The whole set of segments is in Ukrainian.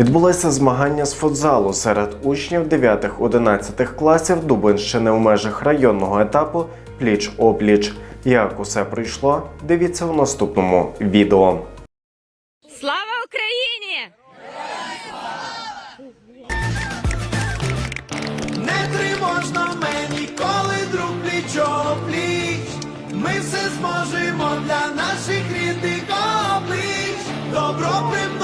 Відбулися змагання з футзалу серед учнів 9-11 класів Дубинщини у межах районного етапу Пліч-опліч. Як усе пройшло, дивіться у наступному відео. Слава Україні! Не тривожно мені, коли друг пліч. Ми все зможемо для наших рідних облич. Добро примножимо,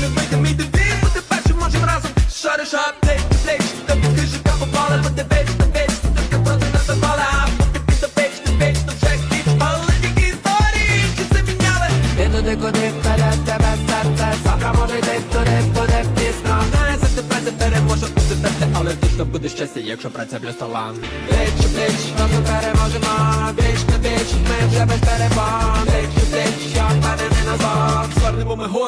не вийде мій дебіт. Бути першим можем разом. Шариш плеч, на ти проти нас запала. А поки під печ, ти печ, то вже хліб. Тільки історії, чи це міняли? Ти туди, куди вперед тебе серце. Завтра може йти туди, буде пізно. Не завжди праця переможе бути терти, але точно буде щастя, якщо праця плюс талант. Плеч, плеч, разом переможемо. Віч на віч, ми вже без перебон.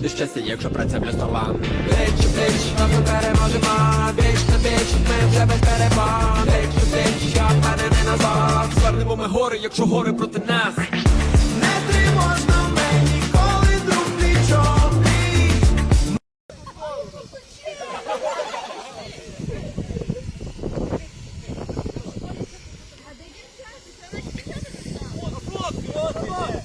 Буде щастя, якщо праця плюс талант. Плеч, плеч, разом переможемо. На віч, ми вже без. Плеч, плеч, я впевнений назад. Звернемо ми гори, якщо гори проти нас. Не тривожно Готово!